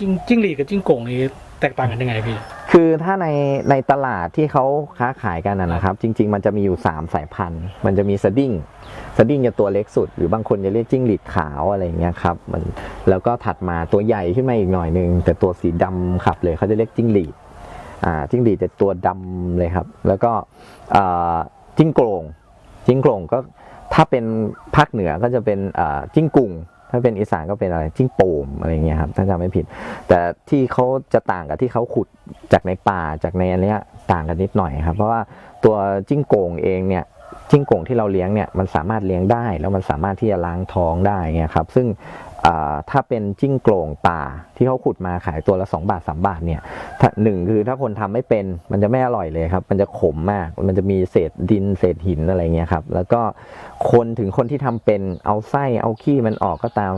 จิ้งจิ้งหรีดกับจิ้งโก่งนี่แตกต่างกันยังไงพี่ คือถ้าในในตลาดที่เขาค้าขายกันนะนะครับ จริง ๆ มันจะมีอยู่ 3 สายพันธุ์ มันจะมีสดิ้งสดิ้งจะตัวเล็กสุด หรือบางคนจะเรียกจิ้งหรีดขาวอะไรอย่างเงี้ยครับมันแล้วก็ถัดมาตัวใหญ่ขึ้นมาอีกหน่อยหนึงแต่ตัวสีดำขับเลยเขาจะเรียกจิ้งหรีดอ่าจิ้งหรีดจะตัวดำเลยครับ แล้วก็จิ้งโกรงจิ้งโกรงก็ถ้าเป็นภาคเหนือก็จะเป็นจิ้งกุ่ง ถ้าเป็นอีสานก็เป็นอะไรจิ้งโป่มอะไรเงี้ยครับถ้าจำไม่ผิด แต่ที่เขาจะต่างกับที่เขาขุดจากในป่าจากในอันเนี้ยต่างกันนิดหน่อยครับ เพราะว่าตัวจิ้งโก่งเองเนี่ยจิ้งโก่งที่เราเลี้ยงเนี่ยมันสามารถเลี้ยงได้ แล้วมันสามารถที่จะล้างท้องได้เงี้ยครับซึ่ง ถ้าเป็นจิ้งโก่งป่าที่เขาขุดมาขายตัวละ 2 บาท 3 บาทเนี่ยหนึ่งคือถ้าคนทำไม่เป็นมันจะไม่อร่อยเลยครับ มันจะขมมาก มันจะมีเศษดินเศษหินอะไรเงี้ยครับ แล้วก็คนถึงคนที่ทำเป็นเอาไส้เอาขี้มันออกก็ตาม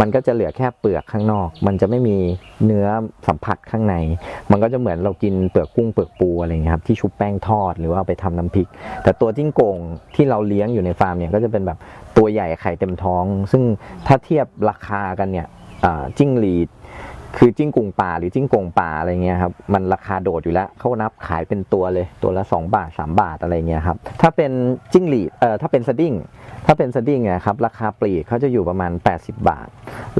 มันก็จะเหลือแค่เปลือกข้างนอก มันจะไม่มีเนื้อสัมผัสข้างใน มันก็จะเหมือนเรากินเปลือกกุ้งเปลือกปูอะไรเงี้ยครับที่ชุบแป้งทอดหรือว่าเอาไปทำน้ำพริก แต่ตัวจิ้งโกงที่เราเลี้ยงอยู่ในฟาร์มเนี่ยก็จะเป็นแบบ ตัวใหญ่ไข่เต็มท้อง ซึ่งถ้าเทียบราคากันเนี่ยจิ้งหรีดคือจิ้งกุ่งป่าหรือจิ้งกงป่าอะไรเงี้ยครับมันราคาโดดอยู่แล้วเขานับขายเป็นตัวเลยตัวละ 2 บาท 3 บาทอะไรเงี้ยครับถ้าเป็นจิ้งหรีดเอ่อถ้าเป็นสดิ้งถ้าเป็นสดิ้งเนี่ยครับราคาปลีกเขาจะอยู่ประมาณ 80 บาท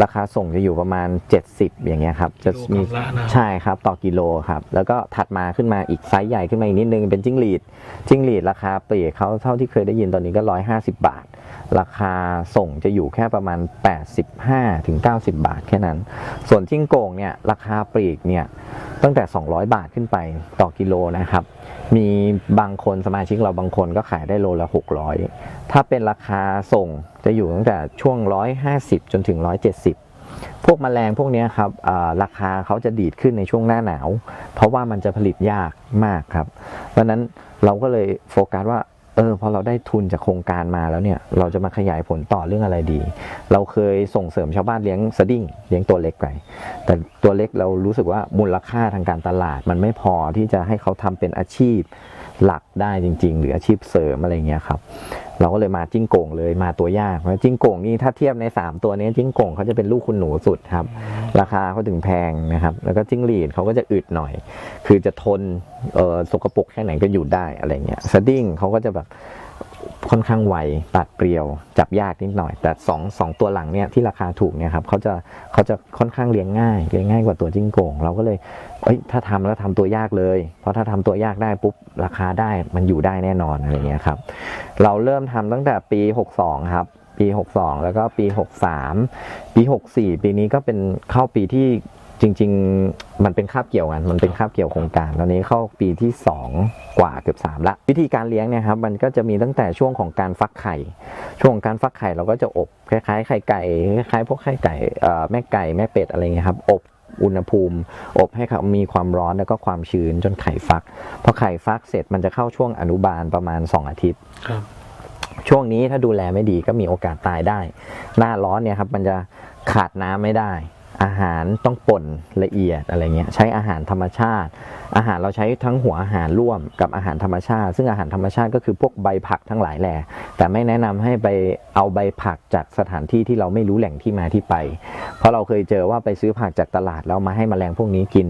ราคาส่งจะอยู่ประมาณ 70 อย่างเงี้ยครับ จะมีกิโลกรัมละนะใช่ครับต่อกิโลครับ แล้วก็ถัดมาขึ้นมาอีกไซส์ใหญ่ขึ้นมาอีกนิดนึงเป็นจิ้งหรีด จิ้งหรีดราคาปลีกเขาเท่าที่เคยได้ยินตอนนี้ก็ 150 บาท ราคาส่งจะอยู่แค่ประมาณ 85ถึง90 บาทแค่นั้น ส่วนจิ้งโก่งเนี่ยราคาปลีกเนี่ยตั้งแต่ 200 บาทขึ้นไปต่อกิโลนะครับ มีบางคนสมาชิกเราบางคนก็ขายได้โลละ600 ถ้าเป็นราคาส่งจะอยู่ตั้งแต่ช่วง 150 จนถึง 170 พวกแมลงพวกนี้ครับราคาเขาจะดีดขึ้นในช่วงหน้าหนาว เพราะว่ามันจะผลิตยากมากครับ เพราะนั้นเราก็เลยโฟกัสว่า เออพอเราได้ทุนจากโครงการมาแล้วเนี่ย เราจะมาขยายผลต่อเรื่องอะไรดี เราเคยส่งเสริมชาวบ้านเลี้ยงสดิ้งเลี้ยงตัวเล็กไป แต่ตัวเล็กเรารู้สึกว่ามูลค่าทางการตลาด มันไม่พอที่จะให้เขาทำเป็นอาชีพหลักได้จริง ๆ หรืออาชีพเสริมอะไรเงี้ยครับ เราก็เลยมาจิ้งโก่งเลยมาตัวยากเพราะจิ้งโก่งนี่ถ้าเทียบใน 3 ตัวนี้จิ้งโก่งเขาจะเป็นลูกคุณหนูสุดครับ ราคาเขาถึงแพงนะครับ แล้วก็จิ้งหรีดเขาก็จะอึดหน่อย คือจะทนเอ่อสกปรกแค่ไหนก็อยู่ได้อะไรเงี้ยสดิ้งเขาก็จะแบบ ค่อนข้างไวตัดเปรียว จับยากนิดหน่อย แต่สองสองตัวหลังเนี่ยที่ราคาถูกเนี่ยครับเขาจะเขาจะค่อนข้างเลี้ยงง่ายเลี้ยงง่ายกว่าตัวจิ้งโก่งเราก็เลยเอ้ยถ้าทำแล้วทำตัวยากเลย เพราะถ้าทำตัวยากได้ปุ๊บราคาได้มันอยู่ได้แน่นอนอะไรเงี้ยครับเราเริ่มทำตั้งแต่ปี 62 ครับ ปี 62 แล้วก็ปี 63 ปี 64 ปีนี้ก็เป็นเข้าปีที่ จริง ๆ มันเป็นคาบเกี่ยวกัน มันเป็นคาบเกี่ยวโครงการ ตอนนี้เข้าปีที่ 2 กว่าเกือบ3ละ วิธีการเลี้ยงเนี่ยครับมันก็จะมีตั้งแต่ช่วงของการฟักไข่ ช่วงของการฟักไข่เราก็จะอบคล้ายๆไข่ไก่คล้ายๆพวกไข่ไก่เอ่อแม่ไก่แม่เป็ดอะไรเงี้ยครับอบอุณหภูมิ อบให้เขามีความร้อนแล้วก็ความชื้นจนไข่ฟักพอไข่ฟักเสร็จมันจะเข้าช่วงอนุบาลประมาณ 2 อาทิตย์ครับช่วงนี้ถ้าดูแลไม่ดีก็มีโอกาสตายได้ หน้าร้อนเนี่ยครับมันจะขาดน้ำไม่ได้ อาหารต้องป่นละเอียดอะไรเงี้ยใช้อาหารธรรมชาติอาหารเราใช้ทั้งหัวอาหารร่วมกับอาหารธรรมชาติ ซึ่งอาหารธรรมชาติก็คือพวกใบผักทั้งหลายแหล่แต่ไม่แนะนำให้ไปเอาใบผักจากสถานที่ที่เราไม่รู้แหล่งที่มาที่ไป เพราะเราเคยเจอว่าไปซื้อผักจากตลาดแล้วมาให้แมลงพวกนี้กิน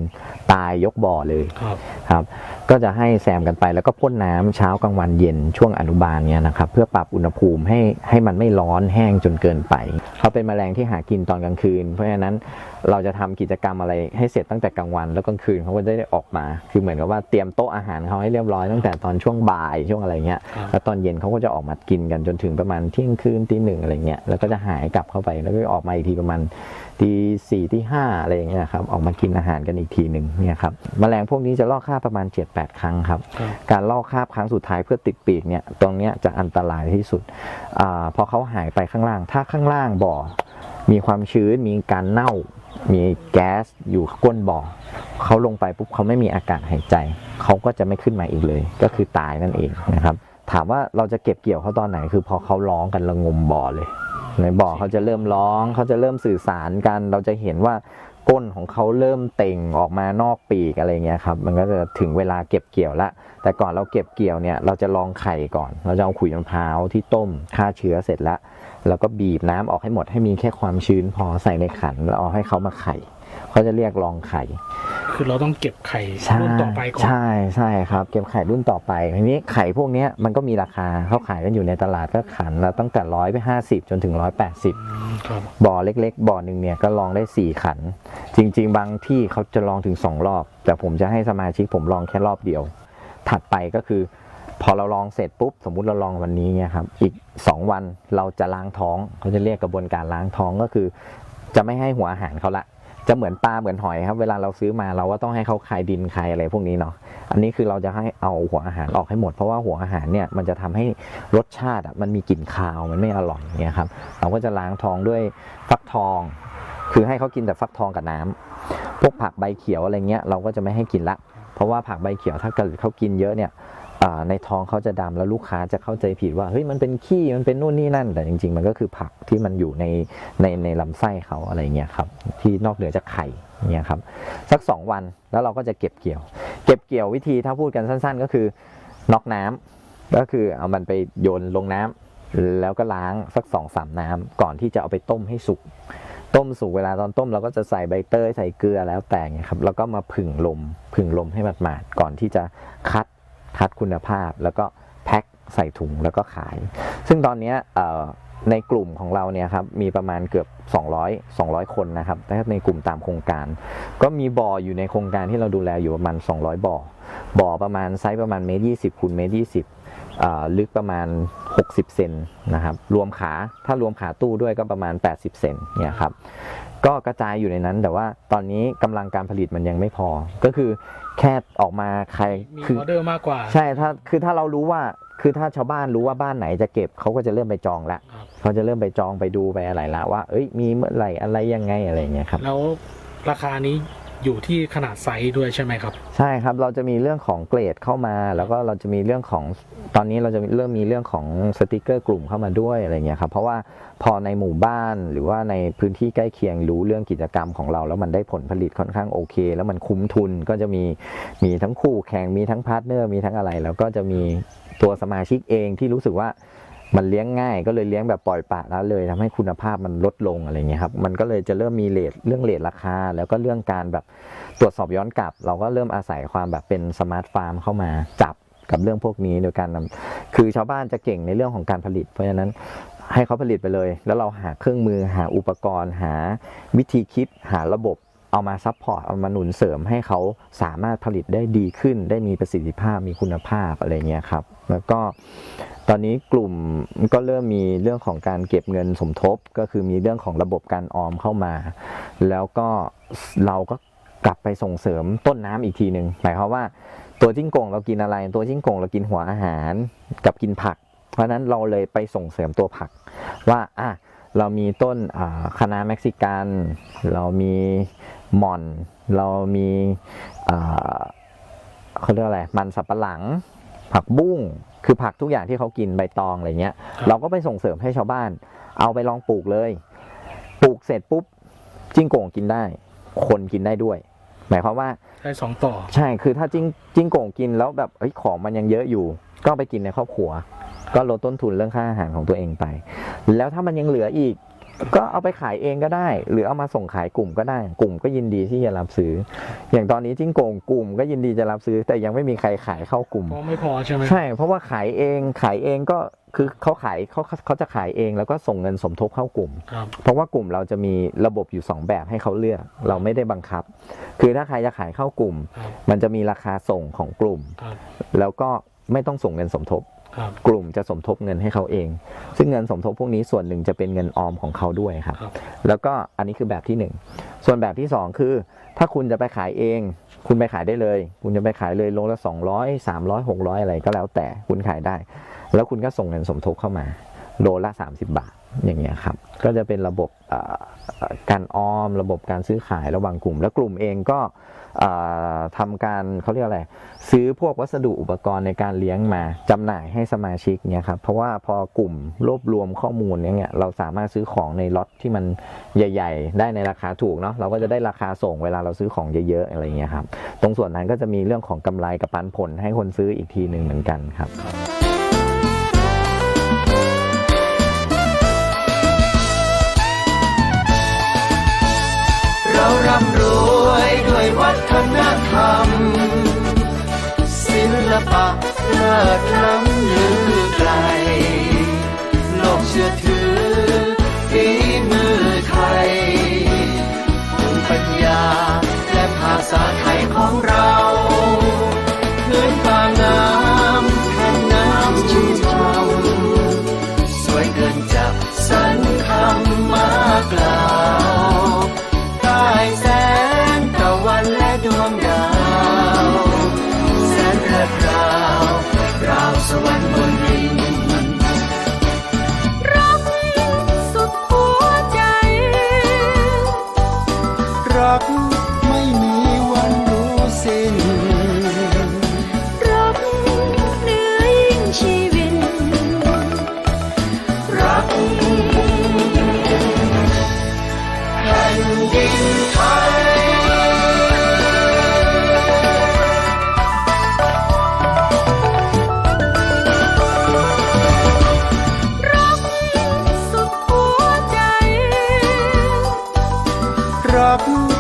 ตายยกบ่อเลยครับครับ ก็จะให้แซมกันไปแล้วก็พ่นน้ำเช้ากลางวันเย็นช่วงอนุบาลเนี่ยนะครับเพื่อปรับอุณหภูมิให้ให้มันไม่ร้อนแห้งจนเกินไปเขาเป็นแมลงที่หากินตอนกลางคืน เพราะฉะนั้นเราจะทำกิจกรรมอะไรให้เสร็จตั้งแต่กลางวัน แล้วกลางคืนเขาก็จะได้ออกมาคือเหมือนกับว่าเตรียมโต๊ะอาหารเขาให้เรียบร้อยตั้งแต่ตอนช่วงบ่ายช่วงอะไรเงี้ยครับแล้วตอนเย็นเขาก็จะออกมากินกันจนถึงประมาณเที่ยงคืนตีหนึ่งอะไรเงี้ยแล้วก็จะหายกลับเข้าไปแล้วก็ออกมาอีกทีประมาณตีสี่ที่ห้าอะไรอย่างเงี้ยครับออกมากินอาหารกันอีกทีหนึ่งเนี่ยครับแมลงพวกนี้จะลอกคราบประมาณ 7-8 ครั้งครับครับ การลอกคราบครั้งสุดท้ายเพื่อติดปีกเนี่ยตรงเนี้ยจะอันตรายที่สุดอาพอเขาหายไปข้างล่าง ถ้าข้างล่างบ่อมีความชื้นมีการเน่า มีแก๊สอยู่ก้นบ่อเขาลงไปปุ๊บเขาไม่มีอากาศหายใจเขาก็จะไม่ขึ้นมาอีกเลย ก็คือตายนั่นเองนะครับ ถามว่าเราจะเก็บเกี่ยวเขาตอนไหน คือพอเขาร้องกันระงมบ่อเลย ในบ่อเขาจะเริ่มร้องเขาจะเริ่มสื่อสารกัน เราจะเห็นว่าก้นของเขาเริ่มเต่งออกมานอกปีกอะไรเงี้ยครับมันก็จะถึงเวลาเก็บเกี่ยวละ แต่ก่อนเราเก็บเกี่ยวเนี่ยเราจะลองไข่ก่อน เราจะเอาขุยมะพร้าวที่ต้มฆ่าเชื้อเสร็จแล้ว แล้วก็บีบน้ำออกให้หมดให้มีแค่ความชื้นพอใส่ในขันแล้วเอาให้เขามาไข่เขาจะเรียกรองไข่ คือเราต้องเก็บไข่ใช่รุ่นต่อไปก่อน ใช่ใช่ครับ เก็บไข่รุ่นต่อไปทีนี้ไข่พวกเนี้ยมันก็มีราคาเขาขายกันอยู่ในตลาดก็ขันละตั้งแต่ร้อยไปห้าสิบจนถึงร้อยแปดสิบอืมครับบ่อเล็ก ๆ บ่อหนึ่งเนี่ยก็ลองได้สี่ขัน จริง ๆ บางที่เขาจะลองถึงสองรอบ แต่ผมจะให้สมาชิกผมลองแค่รอบเดียว ถัดไปก็คือ พอเราลองเสร็จปุ๊บสมมุติเราลองวันนี้เนี่ยครับอีก 2 วันเราจะล้างท้องเขาจะเรียกกระบวนการล้างท้องก็คือ จะไม่ให้หัวอาหารเขาละจะเหมือนปลาเหมือนหอยครับเวลาเราซื้อมาเราก็ต้องให้เขาคายดินคายอะไรพวกนี้เนาะอันนี้คือเราจะให้เอาหัวอาหารออกให้หมดเพราะว่าหัวอาหารเนี่ยมันจะทำให้รสชาติมันมีกลิ่นคาวมันไม่อร่อยเนี่ยครับเราก็จะล้างท้องด้วยฟักทอง คือให้เขากินแต่ฟักทองกับน้ำพวกผักใบเขียวอะไรเงี้ยเราก็จะไม่ให้กินละ เพราะว่าผักใบเขียวถ้าเกิดเขากินเยอะเนี่ย ในท้องเขาจะดำแล้วลูกค้าจะเข้าใจผิดว่าเฮ้ยมันเป็นขี้มันเป็นนู่นนี่นั่น แต่จริง ๆ มันก็คือผักที่มันอยู่ในในในลำไส้เขาอะไรเงี้ยครับที่นอกเหนือจากไข่เนี่ยครับสักสองวันแล้วเราก็จะเก็บเกี่ยว เก็บเกี่ยววิธีถ้าพูดกันสั้น ๆ ก็คือน็อกน้ำก็คือเอามันไปโยนลงน้ำแล้วก็ล้างสักสองสามน้ำก่อนที่จะเอาไปต้มให้สุกต้มสุกเวลาตอนต้มเราก็จะใส่ใบเตยใส่เกลือแล้วแต่ครับแล้วก็มาผึ่งลมผึ่งลมให้หมาดๆก่อนที่จะคัด คัดคุณภาพแล้วก็แพ็คใส่ถุงแล้วก็ขาย ซึ่งตอนนี้ในกลุ่มของเราเนี่ยครับมีประมาณเกือบ 200 200 คนนะครับแต่ในกลุ่มตามโครงการ ก็มีบ่ออยู่ในโครงการที่เราดูแลอยู่ประมาณ 200 บ่อ บ่อประมาณไซส์ประมาณเมตรยี่สิบคูณเมตรยี่สิบลึกประมาณ 60 เซนนะครับ รวมขา ถ้ารวมขาตู้ด้วยก็ประมาณ 80 เซนเนี่ยครับ ก็กระจายอยู่ในนั้น แต่ว่าตอนนี้กำลังการผลิตมันยังไม่พอ ก็คือแค่ออกมาใครมีคือออเดอร์มากกว่า ใช่ถ้าคือถ้าเรารู้ว่าคือถ้าชาวบ้านรู้ว่าบ้านไหนจะเก็บเขาก็จะเริ่มไปจองละครับเขาจะเริ่มไปจองไปดูไปอะไรละว่า เอ้ยมีเมื่อไหร่อะไรยังไงอะไรอย่างเงี้ยครับแล้วราคานี้ อยู่ที่ขนาดไซส์ด้วยใช่ไหมครับ ใช่ครับเราจะมีเรื่องของเกรดเข้ามา แล้วก็เราจะมีเรื่องของตอนนี้เราจะเริ่มมีเรื่องของสติกเกอร์กลุ่มเข้ามาด้วยอะไรเงี้ยครับเพราะว่าพอในหมู่บ้านหรือว่าในพื้นที่ใกล้เคียงรู้เรื่องกิจกรรมของเรา แล้วมันได้ผลผลิตค่อนข้างโอเค แล้วมันคุ้มทุนก็จะมีมีทั้งคู่แข่งมีทั้งพาร์ทเนอร์มีทั้งอะไร แล้วก็จะมีตัวสมาชิกเองที่รู้สึกว่า มันเลี้ยงง่ายก็เลยเลี้ยงแบบปล่อยปละละเลยทำให้คุณภาพมันลดลงอะไรเงี้ยครับมันก็เลยจะเริ่มมีเลทเรื่องเลทราคา แล้วก็เรื่องการแบบตรวจสอบย้อนกลับ เราก็เริ่มอาศัยความแบบเป็นสมาร์ทฟาร์มเข้ามาจับกับเรื่องพวกนี้โดยการนำคือชาวบ้านจะเก่งในเรื่องของการผลิต เพราะฉะนั้นให้เขาผลิตไปเลย แล้วเราหาเครื่องมือหาอุปกรณ์ หาวิธีคิดหาระบบเอามาซัพพอร์ตเอามาหนุนเสริมให้เขาสามารถผลิตได้ดีขึ้น ได้มีประสิทธิภาพมีคุณภาพอะไรเงี้ยครับ แล้วก็ตอนนี้กลุ่มก็เริ่มมีเรื่องของการเก็บเงินสมทบ ก็คือมีเรื่องของระบบการออมเข้ามา แล้วก็เราก็กลับไปส่งเสริมต้นน้ำอีกทีหนึ่งหมายความว่าตัวจิ้งกงเรากินอะไร ตัวจิ้งกงเรากินหัวอาหารกับกินผัก เพราะฉะนั้นเราเลยไปส่งเสริมตัวผัก ว่าอะเรามีต้นอ่าคะน้าเม็กซิกัน เรามีหม่อน เรามีเขาเรียกอะไร มันสับปะหลัง ผักบุ้งคือผักทุกอย่างที่เขากินใบตองอะไรเงี้ยครับเราก็ไปส่งเสริมให้ชาวบ้าน เอาไปลองปลูกเลย ปลูกเสร็จปุ๊บจิ้งโก่งกินได้ คนกินได้ด้วย หมายความว่าได้สองต่อ ใช่คือถ้าจิ้งจิ้งโก่งกินแล้วแบบเฮ้ยของมันยังเยอะอยู่ ก็เอาไปกินในครอบครัว ก็ลดต้นทุนเรื่องค่าอาหารของตัวเองไป แล้วถ้ามันยังเหลืออีก ก็เอาไปขายเองก็ได้ หรือเอามาส่งขายกลุ่มก็ได้ กลุ่มก็ยินดีที่จะรับซื้อ อย่างตอนนี้จิ้งโก่งกลุ่มก็ยินดีจะรับซื้อ แต่ยังไม่มีใครขายเข้ากลุ่มเพราะไม่พอใช่ไหมใช่เพราะว่าขายเองขายเองก็คือเขาขายเขาเขาจะขายเองแล้วก็ส่งเงินสมทบเข้ากลุ่มครับเพราะว่ากลุ่มเราจะมีระบบอยู่ 2 แบบให้เขาเลือก เราไม่ได้บังคับ คือถ้าใครจะขายเข้ากลุ่มครับมันจะมีราคาส่งของกลุ่มครับแล้วก็ไม่ต้องส่งเงินสมทบครับ กลุ่มจะสมทบเงินให้เขาเอง ซึ่งเงินสมทบพวกนี้ส่วนหนึ่งจะเป็นเงินออมของเขาด้วยครับครับแล้วก็อันนี้คือแบบที่หนึ่งส่วนแบบที่สองคือ ถ้าคุณจะไปขายเอง คุณไปขายได้เลย คุณจะไปขายเลยโลละ200 300 600 อะไรก็แล้วแต่คุณขายได้ แล้วคุณก็ส่งเงินสมทบเข้ามา โลละ 30 บาทอย่างเงี้ยครับ ก็จะเป็นระบบการออมระบบการซื้อขายระหว่างกลุ่ม แล้วกลุ่มเองก็เอ่อทำการเขาเรียกอะไร ซื้อพวกวัสดุอุปกรณ์ในการเลี้ยงมาจำหน่ายให้สมาชิกเนี่ยครับเพราะว่าพอกลุ่มรวบรวมข้อมูลเนี่ยเราสามารถซื้อของในล็อตที่มันใหญ่ ๆ ได้ในราคาถูกเนาะเราก็จะได้ราคาส่งเวลาเราซื้อของเยอะๆอะไรเงี้ยครับตรงส่วนนั้นก็จะมีเรื่องของกำไรกับปันผลให้คนซื้ออีกทีหนึ่งเหมือนกันครับ แล้ร่ำรวยด้วยวัฒนธรรม ศิลปะเลิศล้ำลือไกล โลกเชื่อถือฝีมือไทยภูมิปัญญาและภาษาไทย love.